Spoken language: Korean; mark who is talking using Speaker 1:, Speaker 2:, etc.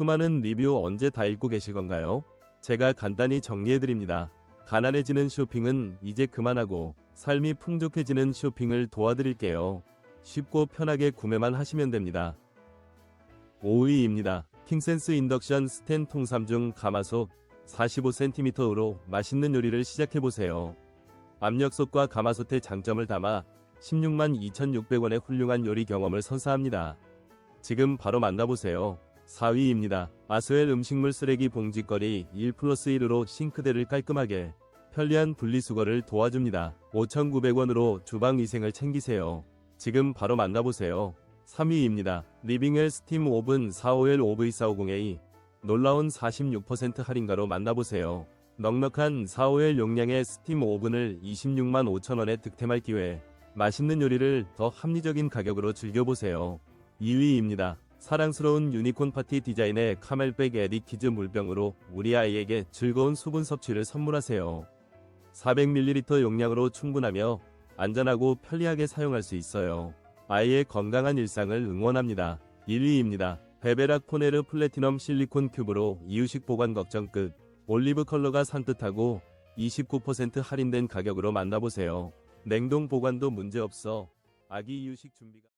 Speaker 1: 수많은 리뷰 언제 다 읽고 계실 건가요? 제가 간단히 정리해드립니다. 가난해지는 쇼핑은 이제 그만하고 삶이 풍족해지는 쇼핑을 도와드릴게요. 쉽고 편하게 구매만 하시면 됩니다. 5위입니다. 킹센스 인덕션 스텐 통삼 중 가마솥 45cm으로 맛있는 요리를 시작해보세요. 압력솥과 가마솥의 장점을 담아 16만 2,600원의 훌륭한 요리 경험을 선사합니다. 지금 바로 만나보세요. 4위입니다. 아스웰 음식물 쓰레기 봉지거리 1 플러스 1으로 싱크대를 깔끔하게 편리한 분리수거를 도와줍니다. 5,900원으로 주방 위생을 챙기세요. 지금 바로 만나보세요. 3위입니다. 리빙엘 스팀 오븐 45L OV450A 놀라운 46% 할인가로 만나보세요. 넉넉한 45L 용량의 스팀 오븐을 26만 5천원에 득템할 기회. 맛있는 요리를 더 합리적인 가격으로 즐겨보세요. 2위입니다. 사랑스러운 유니콘 파티 디자인의 카멜백 에디키즈 물병으로 우리 아이에게 즐거운 수분 섭취를 선물하세요. 400ml 용량으로 충분하며 안전하고 편리하게 사용할 수 있어요. 아이의 건강한 일상을 응원합니다. 1위입니다. 베베라 코네르 플래티넘 실리콘 큐브로 이유식 보관 걱정 끝. 올리브 컬러가 산뜻하고 29% 할인된 가격으로 만나보세요. 냉동 보관도 문제없어 아기 이유식 준비가